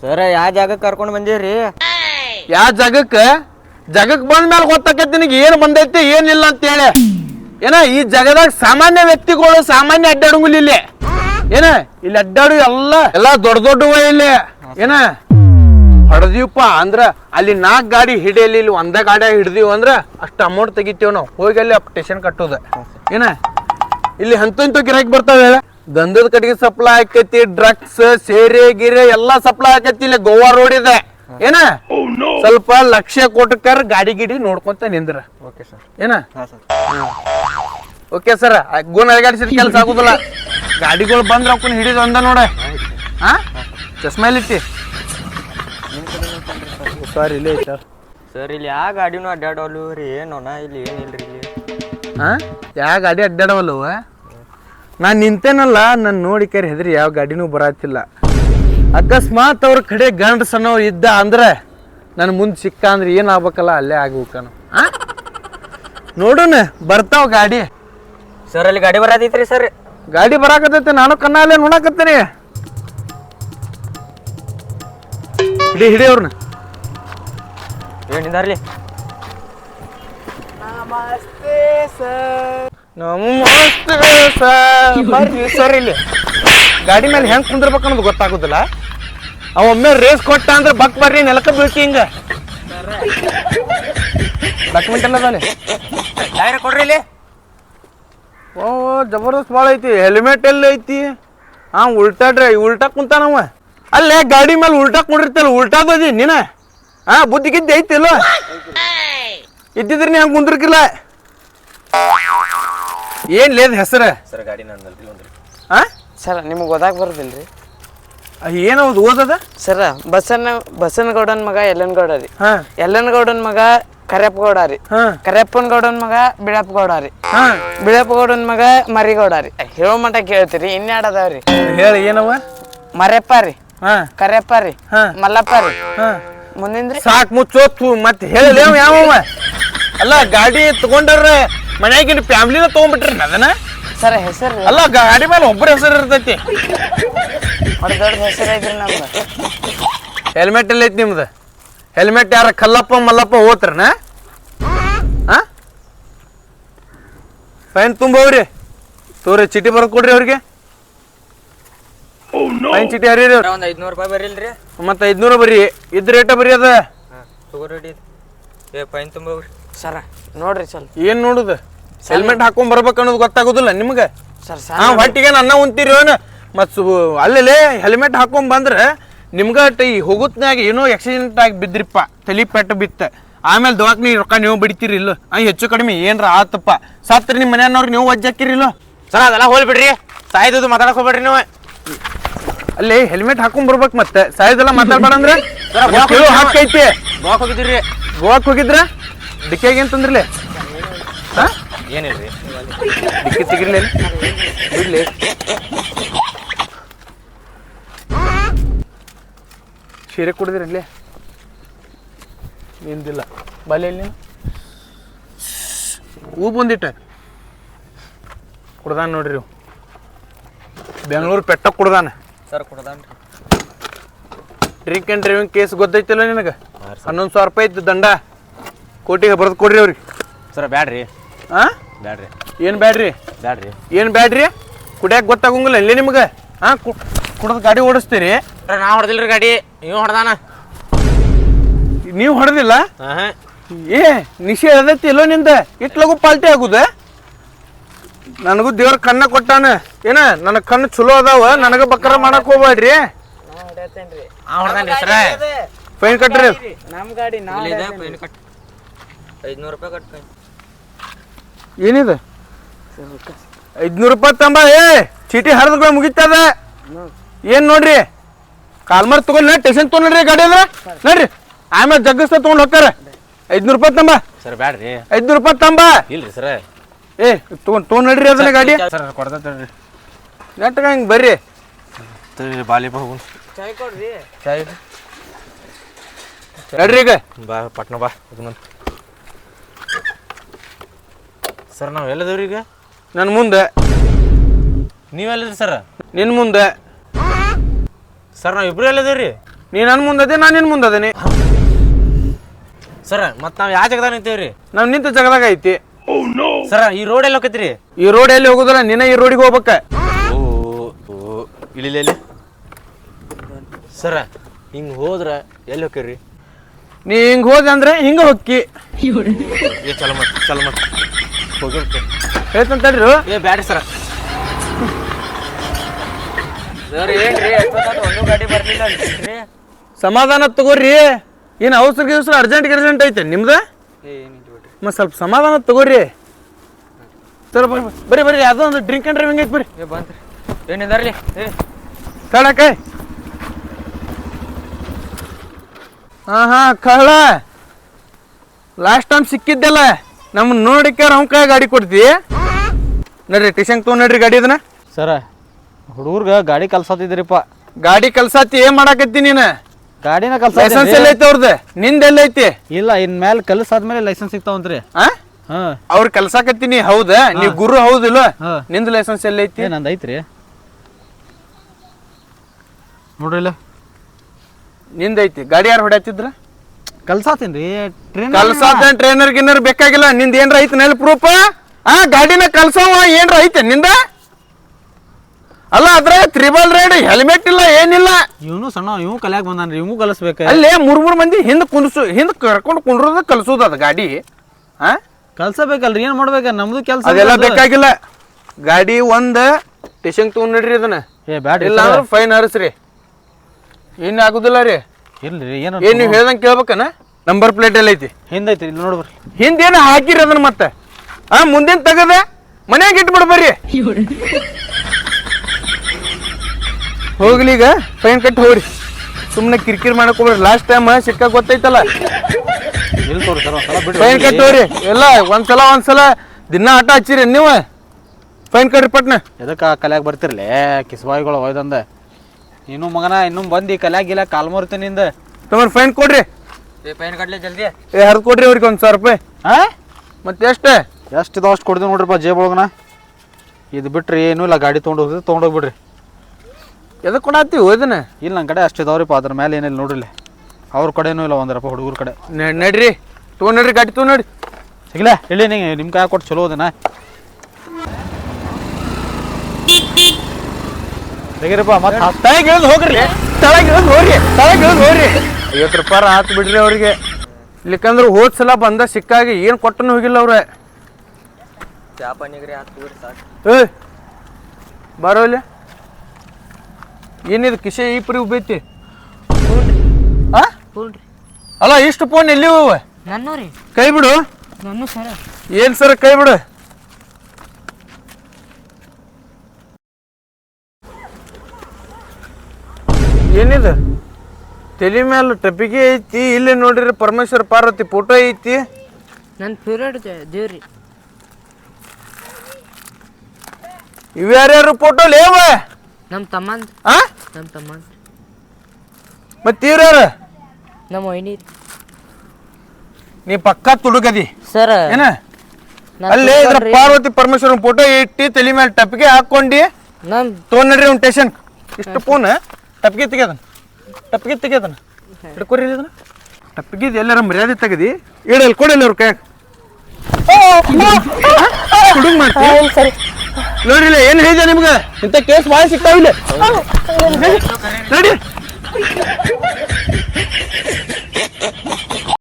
ಸರ ಯಾವ ಜಾಗಕ್ಕೆ ಕರ್ಕೊಂಡು ಬಂದಿರಿ? ಯಾವ ಜಾಗಕ್ಕ? ಜಗಕ್ ಬಂದ ಮೇಲೆ ಗೊತ್ತಾಕೈತಿ ನಿನಗೆ ಏನ್ ಬಂದೈತಿ ಏನಿಲ್ಲ ಅಂತ ಹೇಳಿ. ಏನ, ಈ ಜಗದಾಗ ಸಾಮಾನ್ಯ ವ್ಯಕ್ತಿಗಳು ಸಾಮಾನ್ಯ ಅಡ್ಡಾಡಂಗಿಲ್ಲ ಇಲ್ಲಿ. ಏನ, ಇಲ್ಲಿ ಅಡ್ಡಾಡು ಎಲ್ಲ ಎಲ್ಲ ದೊಡ್ಡ ದೊಡ್ಡವ ಇಲ್ಲಿ. ಏನ, ಹೊಡೆದೀವಪ್ಪ ಅಂದ್ರ ಅಲ್ಲಿ ನಾಲ್ಕು ಗಾಡಿ ಹಿಡಿಯಲಿ, ಇಲ್ಲಿ ಒಂದೇ ಗಾಡಿ ಹಿಡ್ದೀವಿ ಅಂದ್ರ ಅಷ್ಟು ಅಮೌಂಟ್ ತೆಗಿತೀವಿ ನಾವು. ಹೋಗಿ ಅಲ್ಲಿ ಅಪ್ಟೇಷನ್ ಕಟ್ಟೋದ. ಏನ, ಇಲ್ಲಿ ಹಂತ ಗಿರಾಕಿ ಬರ್ತಾವೆ ಗಂಧದ ಕಡೆಗೆ ಸಪ್ಲೈ ಆಕೈತಿ ಡ್ರಗ್ಸ್ ಸೇರೆ ಗಿರೆ ಎಲ್ಲಾ ಸಪ್ಲೈ ಆಕೈತಿ ಇಲ್ಲಿ ಗೋವಾ ರೋಡ್ ಇದೆ. ಏನ? ಸ್ವಲ್ಪ ಲಕ್ಷ್ಯ ಕೊಟ್ಟಕರ್ ಗಾಡಿ ಗಿಡಿ ನೋಡ್ಕೊಂತ ನಿಂದ್ರ. ಓಕೆ ಸರ್ ಏನ? ಹಾಂ ಸರ್ ಓಕೆ ಸರ್ ಗುಣ ಅಲಗಾಡಿಸಿದ ಕೆಲಸ ಆಗುದಿಲ್ಲ. ಗಾಡಿಗಳು ಬಂದ್ರ ಅವಕ್ಕನ್ನ ಹಿಡಿದು ಅಂದ ನೋಡ. ಹಾ? ಚಸ್ಮಾ ಇಟ್ಟಿ ಸಾರಿ ಇಲ್ಲೇ ಸರ್ ಇಲ್ಲಿ ಯಾವ ಗಾಡಿನೂ ಅಡ್ಡಾಡವಲ್ಲ ರೀ? ಏನೋನ ಇಲ್ಲಿ ಏನಿಲ್ರಿ ಇಲ್ಲಿ? ಹಾ? ಯಾವ ಗಾಡಿ ಅಡ್ಡಾಡವಲ್ಲವ ನಾ ನಿಂತೇನಲ್ಲ ನನ್ನ ನೋಡಿ ಕರೆ ಹೆದ್ರಿ ಯಾವ ಗಾಡಿನೂ ಬರತ್ತಿಲ್ಲ ಅಕಸ್ಮಾತ್ ಅವ್ರ ಕಡೆ ಗಂಡ ಸಣ್ಣವ್ ಇದ್ದ ಅಂದ್ರೆ ನನ್ನ ಮುಂದೆ ಸಿಕ್ಕ ಅಂದ್ರೆ ಏನ್ ಆಗ್ಬೇಕಲ್ಲ ಅಲ್ಲೇ ಆಗ್ಬೇಕನು ಆ? ನೋಡೋಣ ಬರ್ತಾವ ಗಾಡಿ. ಸರ್ ಅಲ್ಲಿ ಗಾಡಿ ಬರತೈತ್ರಿ ಸರ್ ಗಾಡಿ ಬರಾಕತ್ತೈತೆ ನಾನು ಕಣ್ಣಲ್ಲೇ ನೋಡಾಕತ್ತೀನಿ. ಹಿಡಿ ಹಿಡಿ ಅವ್ರನ್ನ ಏನಿದಾರ್ಲಿ ನಮಸ್ತೆ ಸರ್ ಸರ್ ಇಲ್ಲಿ. ಗಾಡಿ ಮೇಲೆ ಹೆಂಗ್ ಕುಂದಿರ್ಬೇಕು ಅನ್ನೋದು ಗೊತ್ತಾಗುದಿಲ್ಲ. ಅವ ಒಮ್ಮೆ ರೇಸ್ ಕೊಟ್ಟ ಅಂದ್ರೆ ಬಕ್ ಬರ್ರಿ ನೆಲಕ್ಕ ಬೀಳ್ತಿ ಹಿಂಗ. ಡಾಕ್ಯುಮೆಂಟ್ ಎಲ್ಲ ಅದಾನೆ ಟೈರ್ ಕೊಡ್ರಿ ಇಲ್ಲಿ. ಓ ಜಬರ್ದಸ್ತ್ ಭಾಳ ಐತಿ. ಹೆಲ್ಮೆಟ್ ಎಲ್ಲ ಐತಿ. ಹಾ ಉಲ್ಟಾ ಡ್ರೈ ಉಲ್ಟಾ ಕುಂತಾನವ ಅಲ್ಲೇ ಗಾಡಿ ಮೇಲೆ ಉಲ್ಟಾ ಕುಂಡಿರ್ತಲ್ಲ ಉಲ್ಟಾ ಬದಿ ನೀನ. ಹಾ ಬುದ್ಧಿ ಗಿದ್ದಿ ಐತಿಲ್ಲ. ಇದ್ದಿದ್ರೆ ನೀ ಹಂಗೆ ಕುಂದಿರ್ಕಿಲ್ಲ. ಏನ್ ಲೇದ್ ಹೆಸರ? ಸರ್ ಗಾಡಿ ನಂದಲ್ರಿ ಒಂದ್ರಿ ಹಾ ಸರ್ ನಿಮಗೆ ಓದಾಕ್ ಬರೋದಿಲ್ರಿ? ಏನದು ಓದದ? ಸರ ಬಸನ್ನ ಗೌಡನ್ ಮಗ ಯಲ್ಲನಗೌಡ ರೀ. ಹಾ. ಯಲ್ಲನಗೌಡನ ಮಗ ಕರೆಪ್ಪಗೌಡ ರೀ. ಹಾ. ಗೌಡನ್ ಮಗ ಮಗ ಬಿಳಪ್ಪಗೌಡ ರೀ. ಹಾ. ಬಿಳಪ್ಪಗೌಡನ ಮಗ ಮರಿಗೌಡ ರೀ. ಹೇಳೋ ಮಟ ಕೇಳ್ತೀರಿ ಇನ್ಯಾಡ್ ಅದಾವ್ರಿ ಹೇಳಿ ಏನವ ಮರೆಪ್ಪ ರೀ. ಹಾ. ಕರೆಪ್ಪ ರೀ. ಹಾ. ಮಲ್ಲಪ್ಪ ರೀ. ಹಾ. ಸಾಕು ಸಾಕ್ ಮುಚ್ಚೋತು ಮತ್ತೆ ಹೇಳಿ ಯಾವ ಅಲ್ಲ ಗಾಡಿ ತಗೊಂಡ್ರ ಮನ್ಯಾಗಿನ ಫ್ಯಾಮಿಲಿನ ತಗೊಂಡ್ಬಿಟ್ರಿ ಅದನ್ನ ಸರ್ ಹೆಸರು ಅಲ್ಲ ಗಾಡಿ ಮೇಲೆ ಒಬ್ಬರ ಹೆಸರು ಇರ್ತೈತಿ. ದೊಡ್ಡ ಹೆಸರು ಐತ್ರಿ ನಮ್ದು. ಹೆಲ್ಮೆಟ್ ಎಲ್ಲ ಐತಿ ನಿಮ್ದು? ಹೆಲ್ಮೆಟ್ ಯಾರ ಕಲ್ಲಪ್ಪ ಮಲ್ಲಪ್ಪ ಓತ್ರನ ಹಾ ಫೈನ್ ತುಂಬವ್ರಿ ತೋರಿ ಚೀಟಿ ಬರ್ ಕೊಡ್ರಿ ಅವ್ರಿಗೆ. ಫೈನ್ ಚೀಟಿ ಹರಿ ಒಂದ್ ಐದ್ನೂರು ರೂಪಾಯಿ ಬರೀಲ್ರಿ? ಮತ್ತೆ ಐದ್ನೂರ ಬರ್ರಿ ಇದ್ ರೇಟ ಬರೀ ಅದ ಹಾಂ ತಗೋರಿ ಏ ಫೈನ್ ತುಂಬವ್ರಿ ಸರ ನೋಡ್ರಿ ಸ್ವಲ್ಪ ಏನ್ ನೋಡುದು? ಹೆಲ್ಮೆಟ್ ಹಾಕೊಂಡ್ ಬರ್ಬೇಕು ಅನ್ನೋದು ಗೊತ್ತಾಗೋದಿಲ್ಲ ನಿಮ್ಗೆ? ಸರ್ ಹಾ ಸರ್ ಹೊಟ್ಟಿಗೆ ಅನ್ನ ಉಂತೀರಿ ಅವನು. ಮತ್ ಸು- ಅಲ್ಲೇ ಹೆಲ್ಮೆಟ್ ಹಾಕೊಂಡ್ ಬಂದ್ರೆ ನಿಮ್ಗ ಟ- ಈ ಹೋಗುತ್ನ್ಯಾಗ ಏನೋ ಆಕ್ಸಿಡೆಂಟ್ ಆಗಿ ಬಿದ್ರಿಪ್ಪ. ತಲಿ ಪೆಟ್ಟು ಬಿತ್ತ. ಆಮೇಲೆ ದವಾಖಾನಿ ರೊಕ್ಕ ನೀವು ಬಿಡ್ತೀರಿ ಇಲ್ಲ? ಆ ಹೆಚ್ಚು ಕಡಿಮೆ ಏನ್ರ ಆತಪ್ಪ. ಸತ್ರಿ ನಿಮ್ಮ ಮನೆಯವ್ರಿಗೆ ನೀವು ಒಜ್ಜಾಕಿರಿ ಇಲ್ಲ? ಸರ್ ಅದೆಲ್ಲ ಹೋಲ್ ಬಿಡ್ರಿ ಸಾಯ್ದು ಮಾತಾಡಕ್ ಹೋಗ್ಬೇಡ್ರಿ ನೀವು. ಅಲ್ಲಿ ಹೆಲ್ಮೆಟ್ ಹಾಕೊಂಡ್ ಬರ್ಬೇಕು ಮತ್ತೆ. ಸಾಯ್ದೆಲ್ಲ ಮಾತಾಡ್ಬೇಡ ಅಂದ್ರೆ? ಗೋವಾಕ್ ಹೋಗಿದ್ರಿ ಗೋವಾಕ್ ಹೋಗಿದ್ರ? ಡಿಕ್ಕಿಯಾಗ ಏನ್ ತಂದ್ರಲೆ? ಹಾ? ಏನಿಲ್ರಿ. ಡಿಕ್ಕಿ ತೆಗಿರ್ಲಿ ಬಿಡ್ಲಿ. ಸೀರೆ ಕುಡಿದ್ರಲ್ಲಿ ನಿಂದಿಲ್ಲ. ಬಲೆ ಇಲ್ಲಿ ಹೂ ಬಂದಿಟ್ಟ. ಕುಡ್ದಾನ ನೋಡ್ರಿ. ಬೆಂಗಳೂರು ಪೆಟ್ಟ ಕುಡ್ದಾನೆ. ಸರ್ ಕುಡ್ದಾನ ಡ್ರಿಂಕ್ ಆ್ಯಂಡ್ ಡ್ರೈವಿಂಗ್ ಕೇಸ್ ಗೊತ್ತೈತಿಲ್ಲ ನಿನಗೆ? ಹನ್ನೊಂದು ಸಾವಿರ ರೂಪಾಯಿ ಇತ್ತು ದಂಡ. ಕೋಟಿಗೆ ಬರೆದು ಕೊಡ್ರಿ ಅವ್ರಿಗೆ. ಸರ ಬ್ಯಾಡ್ರಿ. ಹಾಂ ಬ್ಯಾಡ್ರಿ. ಏನು ಬ್ಯಾಡ್ರಿ? ಬ್ಯಾಡ್ರಿ. ಏನು ಬ್ಯಾಡ್ರಿ? ಕುಡಿಯಾಕ ಗೊತ್ತಾಗಂಗಿಲ್ಲ ಇಲ್ಲಿ ನಿಮ್ಗೆ? ಹಾಂ ಕುಡ್ದು ಗಾಡಿ ಓಡಿಸ್ತೀರಿ. ಸರ್ ನಾ ರೀ ಗಾಡಿ. ನೀವು ಹೊಡೆದಾನ. ನೀವು ಹೊಡೆದಿಲ್ಲ? ಹಾಂ ಏ ನಿಶೆ ಇಲ್ಲೋ ಎಲ್ಲೋ ನಿಂದ? ಇಟ್ಲಗು ಪಾಲ್ಟಿ ಆಗುದ? ನನಗೂ ದೇವ್ರ ಕಣ್ಣ ಕೊಟ್ಟಾನ. ಏನ ನನ್ನ ಕಣ್ಣು ಚಲೋ ಅದಾವ ನನಗ ಬಕ್ಕರ ಮಾಡಕ್ ಹೋಗ್ಬೇಡ್ರಿ ಆ ಹೊಡೆದಾನ್ರಿ. ಸರ. ಫೈನ್ ಕಟ್ರಿ. ನಮ್ ಗಾಡಿ ನಾವು ಫೈನ್ ಕಟ್ ಐದ್ನೂರು ರೂಪಾಯಿ ಏನಿದೆ? ಐದ್ನೂರು ರೂಪಾಯಿ ತಂಬ ಏ ಚೀಟಿ ಹರಿದ ಮುಗಿತದ ಏನ್ ನೋಡ್ರಿ? ಕಾಲ್ಮರ್ ತಗೊಂಡ್ ಟೇಷನ್ ತಗೊಂಡ್ರಿ ನೋಡ್ರಿ ಗಾಡಿ ಅದ ನೋಡ್ರಿ ಆಮೇಲೆ ಜಗ್ಗಸ್ತ ತಗೊಂಡ್ ಹೋಗ್ತಾರ ಐದ್ನೂರು ರೂಪಾಯಿ ತಂಬ. ಸರ್ ಬ್ಯಾಡ್ರಿ. ಐದ್ನೂರು ರೂಪಾಯಿ ತಂಬ. ಇಲ್ರಿ ಸರ. ಏ ತಗೊಂಡ್ ತಗೊಂಡ್ ನಡ್ರಿ ಅದನ್ನ ಗಾಡಿ. ಸರ್ ನೆಟ್ಟಗ ಹಿಂಗ್ ಬರ್ರಿ. ಬಾಲಿ ಚಾಯ್ ಕೊಡ್ರಿ. ಚಾಯ್ ನಡ್ರಿ ಈಗ. ಬಾ ಪಟ್ನ ಬಾ ಸರ್ ನಾವು ಎಲ್ಲದವ್ರಿ ಈಗ? ನನ್ನ ಮುಂದೆ. ನೀವೆಲ್ಲದ್ರಿ ಸರ್? ನಿನ್ನ ಮುಂದೆ. ಸರ್ ನಾವು ಇಬ್ರು ಎಲ್ಲದವ್ರಿ ನೀ ನನ್ನ ಮುಂದದೆ ನಾನು ನಿನ್ನ ಮುಂದದೇನಿ. ಸರ ಮತ್ ನಾವ್ ಯಾವ ಜಾಗದಾಗ ನಿಂತೇವ್ರಿ? ನಾವು ನಿಂತ ಜಾಗದಾಗ ಐತಿ. ಸರ ಈ ರೋಡ್ ಎಲ್ಲ ಹೋಗತ್ರಿ ಈ ರೋಡ್ ಎಲ್ಲಿ ಹೋಗುದಿಲ್ಲ ನಿನ್ನ ಈ ರೋಡಿಗೆ ಹೋಗ್ಬೇಕ. ಓ ಓ ಇಳಿಲಿ ಸರ ಹಿಂಗ್ ಹೋದ್ರ ಎಲ್ಲಿ ಹೋಗ್ರಿ ನೀ ಹಿಂಗ್ ಹೋದೆ ಅಂದ್ರೆ ಹಿಂಗ ಹೊಕ್ಕಿ. ಏ ಚಲ ಮತ್ ಚಲ ಮತ್. ಹೋಗಿ ಹೇಳ್ತಂತ ತಡ್ರಿ. ಏ ಬ್ಯಾಡ್ರಿ ಸರ. ಸರ್ ಏನ್ರಿ? ಒಂದು ಗಾಡಿ ಬರ್ಲಿಲ್ಲ ಅನ್ಸುತ್ರಿ ಸಮಾಧಾನ ತಗೋರಿ. ಏನು ಅವಸರ ಗಿವಸರ ಅರ್ಜೆಂಟ್ ಅರ್ಜೆಂಟ್ ಐತೆ ನಿಮ್ದು? ಮತ್ತೆ ಸ್ವಲ್ಪ ಸಮಾಧಾನ ತಗೋರಿ. ಸರ್ ಬರ್ರಿ ಬರ್ರಿ ಬರ್ರಿ ಯಾವುದೋ ಒಂದು ಡ್ರಿಂಕ್ ಅಂಡ್ ಡ್ರೈವಿಂಗ್ ಐತೆ ಬರ್ರಿ ಏ ಬಂತು ಏನಿದಾರ್ಲಿ ಏ. ಕಳಕ ಹಾ ಹಾ ಕಳ್ಳ. ಲಾಸ್ಟ್ ಟೈಮ್ ಸಿಕ್ಕಿದ್ದೆಲ್ಲ. ನಮ್ಮ ನೋಡಿಕ್ಕಾರ ಅವ್ನ ಕೈ ಗಾಡಿ ಕೊಡ್ತಿ? ನಡ್ರಿ ಟಿಶಂಗ್ ತೊಗೊಂಡ್ ನಡ್ರಿ ಗಾಡಿ ಅದನ್ನ ಸರ ಹುಡುಗರ್ಗ ಗಾಡಿ ಕಲ್ಸತ್ತಿದ್ರಿಪ್ಪ ಗಾಡಿ ಕಲ್ಸಾತಿ ಏನ್ ಮಾಡಾಕತ್ತಿ ನೀನು? ಗಾಡಿನ ಲೈಸೆನ್ಸ್ ಎಲ್ಲ ಐತಿ ಅವ್ರದ್ದು ನಿಂದ ಎಲ್ಲ ಐತಿ ಇಲ್ಲ ಇನ್ ಮೇಲೆ ಕಲ್ಸಾದ್ಮೇಲೆ ಲೈಸೆನ್ಸ್ ಸಿಗ್ತಾವಂತ್ರಿ. ಆ? ಹಾ. ಅವ್ರ ಕಲ್ಸಾಕತ್ತೀನಿ ಹೌದಾ? ನೀವ್ ಗುರು ಹೌದಿಲ್ಲ ಹಾ. ನಿಂದ ಲೈಸೆನ್ಸ್ ಎಲ್ಲ ಐತಿ ಏ ನಂದು ಐತ್ರಿ. ನೋಡ್ರಿ ಇಲ್ಲ. ನಿಂದ ಐತಿ. ಗಾಡಿ ಯಾರು ಹೊಡ್ಯಾತಿದ್ರ? ಕಲ್ಸಾತೀನ್ರಿ? ಟ್ರೈನ್ ಕಲ್ಸಾತ ಟ್ರೈನರ್ ಗಿನ್ನರ್ ಬೇಕಾಗಿಲ್ಲ. ನಿಂದ ಏನ್ರ ಐತಿ ನೆಲ್ ಪ್ರೂಫ್ ಆ ಗಾಡಿನ ಕಲ್ಸವ ಏನ್ರ ಐತೆ ನಿಂದ? ಅಲ್ಲ ಅದ್ರ ತ್ರಿಬಲ್ ರೈಡ್ ಹೆಲ್ಮೆಟ್ ಇಲ್ಲ ಏನಿಲ್ಲ. ಇವನು ಸಣ್ಣ ಇವ್ ಕಲ್ಯಾಕ್ ರೀ ಇವ್ ಕಲಿಸ್ಬೇಕು. ಅಲ್ಲೇ ಮೂರ್ ಮೂರ್ ಮಂದಿ ಹಿಂದ್ ಕುಂದ್ಸು ಹಿಂದ್ ಕರ್ಕೊಂಡು ಕುಂಡ್ರದ ಕಲ್ಸೋದು ಅದ ಗಾಡಿ. ಆ? ಕಲ್ಸಬೇಕಲ್ರಿ ಏನ್ ಮಾಡ್ಬೇಕ? ನಮ್ದು ಕೆಲ್ಸ ಅದೆಲ್ಲ ಬೇಕಾಗಿಲ್ಲ. ಗಾಡಿ ಒಂದ್ ಸ್ಟೇಷನ್ ತಗೊಂಡ್ ನಡ್ರಿ ಅದನ್ನ. ಏ ಬ್ಯಾಡ ಇಲ್ಲ ಅಂದ್ರೆ ಫೈನ್ ಹರಿಸ್ರಿ. ಏನ್ ಆಗುದಿಲ್ಲ ರೀ. ಇಲ್ರಿ ಏನು ಏನು ನೀವು ಹೇಳ್ದಂಗೆ ಕೇಳ್ಬೇಕನ? ನಂಬರ್ ಪ್ಲೇಟ್ ಎಲ್ಲ ಐತಿ. ಹಿಂದೈತಿ ಇಲ್ಲಿ ನೋಡ್ಬರ್ರಿ ಹಿಂದೇನು ಹಾಕಿರಿ ಅದನ್ನ ಮತ್ತೆ. ಆ ಮುಂದಿನ ತೆಗದ? ಮನ್ಯಾಗ ಇಟ್ಬಿಡ್ ಬರ್ರಿ. ಹೋಗ್ಲಿ ಈಗ ಫೈನ್ ಕಟ್ಟಿ ಹೋಗ್ರಿ. ಸುಮ್ಮನೆ ಕಿರಿಕಿರಿ ಮಾಡಕ್ ಹೋಗ್ರಿ ಲಾಸ್ಟ್ ಟೈಮ್ ಸಿಕ್ಕ ಗೊತ್ತೈತಲ್ಲ. ಇಲ್ಲಿ ತೋರಿ ಸರ್ ಒಂದ್ಸಲ ಫೈನ್ ಕಟ್ಟಿ ಹೋಗ್ರಿ. ಎಲ್ಲ ಒಂದ್ಸಲ ಒಂದ್ಸಲ ದಿನ ಆಟ ಹಚ್ಚಿರಿ ನೀವು. ಫೈನ್ ಕಟ್ರಿ ಪಟ್ನ. ಎದಕ್ಕ ಕಲ್ಯಾಗ ಬರ್ತಿರ್ಲೇ? ಕಿಸ್ಬಾಯಿಗಳು ಒಯ್ದಂದ. ಇನ್ನು ಮಗನ ಇನ್ನು ಬಂದು ಕಲ್ಯಾಗಿಲ್ಲ ಕಾಲ್ ಮುರಿತೀನಿಂದ ತಮ್ಮ ಫೈನ್ ಕೊಡ್ರಿ. ಏ ಫೈನ್ ಕಟ್ಲಿ ಜಲ್ದಿ. ಏ ಹರ್ದ್ ಕೊಡ್ರಿ ಅವ್ರಿಗೆ ಒಂದ್ ಸಾವಿರ ರೂಪಾಯಿ. ಹಾ ಮತ್ತೆ ಎಷ್ಟು? ಎಷ್ಟು ಇದಾವ ಅಷ್ಟು ಕೊಡ್ತೀವಿ ನೋಡ್ರಿಪ್ಪ ಜೇಬ್ ಒಳಗನ ಇದು ಬಿಟ್ರಿ ಏನೂ ಇಲ್ಲ ಗಾಡಿ ತೊಗೊಂಡು ಹೋಗ್ತದೆ ತೊಗೊಂಡೋಗ್ಬಿಡ್ರಿ ಎದಕ್ಕೆ ಕೊಡಾತೀವಿ ಇದನ್ನ? ಇಲ್ಲ ನನ್ನ ಕಡೆ ಅಷ್ಟು ಇದಾವ್ರಿಪ್ಪ ಅದ್ರ ಮೇಲೆ ಏನಿಲ್ಲ ನೋಡ್ರಿ ಅವ್ರ ಕಡೆನೂ ಇಲ್ಲ ಒಂದರಪ್ಪ ಹುಡುಗರ ಕಡೆ. ನಡ್ರಿ ತೊಗೊಂಡ್ರಿ ನಡ್ರಿ ಗಾಡಿ ತೊಗೊಂಡ್ ನಡ್ರಿ. ಸಿಗ್ಲೇ ಇಲ್ಲಿ ನಿಂಗೆ ನಿಮ್ಮ ಕೈ ಕೊಟ್ಟು ಚಲೋ ಅದನ್ನ ತೆಗೀರಿಪ್ಪ ಮತ್ತೆ ತಳಗ್ ಇಳಿದು ಹೋಗ್ರಿ. ತಳಗ್ ಇಳಿದು ಹೋಗ್ರಿ ತಳಗ್ ಇಳಿದು ಹೋಗ್ರಿ. ಐವತ್ತು ರೂಪಾಯಿ ಆತು ಬಿಡ್ರಿ ಅವ್ರಿಗೆ. ಇಲ್ಲಿಕಂದ್ರೆ ಹೋದ್ ಸಲ ಬಂದ ಸಿಕ್ಕಾಗಿ ಏನು ಕೊಟ್ಟನು ಹೋಗಿಲ್ಲ ಅವ್ರೆ. ಚಾ ಪನಿಗ್ರಿ ಹಾಕಿ ಸಾಕು. ಏ ಬಾರೋ ಇಲ್ಲಿ. ಏನಿದು ಕಿಶೆ ಈ ಪರಿ ಉಬ್ಬೈತಿ? ಆ? ಅಲ್ಲ ಇಷ್ಟು ಫೋನ್ ಎಲ್ಲಿ ಹೋವ ಕೈ ಬಿಡು. ನನ್ನ ಸರ. ಏನು ಸರ್ ಕೈ ಬಿಡು. ಏನಿದು? ತಲೆ ಮೇಲೆ ಟಪಿಗೆ ಐತಿ ಇಲ್ಲಿ ನೋಡ್ರಿ ಪರಮೇಶ್ವರ ಪಾರ್ವತಿ ಫೋಟೋ ಐತಿ. ನನ್ನ ಫೇವ್ರೇಟ್ ದೇವ್ರಿ. ಇವ್ಯಾರ್ಯಾರು ಫೋಟೋ ಲೇವ ನಮ್ಮ ತಮ್ಮ ಆ? ನಮ್ಮ ತಮ್ಮ ಮತ್ತೆ ಇವ್ರ್ಯಾರ ನಮ್ಮ ವೈನಿ. ನೀ ಪಕ್ಕಾ ತುಡುಗದಿ. ಸರ್. ಏನ? ಅಲ್ಲೇ ಇದ್ರ ಪಾರ್ವತಿ ಪರಮೇಶ್ವರ ಫೋಟೋ ಇಟ್ಟಿ ತಲೆ ಮೇಲೆ ಟಪಿಗೆ ಹಾಕೊಂಡಿ ನಮ್ಮ ತಗೊಂಡ್ರಿ ನಡ್ರಿ ಒಂದು ಟೇಷನ್ ಇಷ್ಟು ಫೋನ್ ಟಪ್ಪಿಗೆ ತೆಗೆದನ ಟಪ್ಗೆ ತೆಗೆದನ ಹಿಡ್ಕೊರಿ ಅದನ್ನ. ಟಪ್ಗಿದ್ ಎಲ್ಲರ ಮರ್ಯಾದೆ ತೆಗದಿ. ಇಡಲ್ ಕೊಡಲ್ಲ ಅವ್ರ ಕೈ ಹುಡುಗ್ ಮಾಡ್ತಿ. ನೋಡಿಲ್ಲ ಏನು ಹೇಳಿದೆ ನಿಮ್ಗೆ? ಇಂಥ ಕೇಸ್ ಭಾಳ ಸಿಗ್ತಾವಿಲ್ಲ ನಡಿ.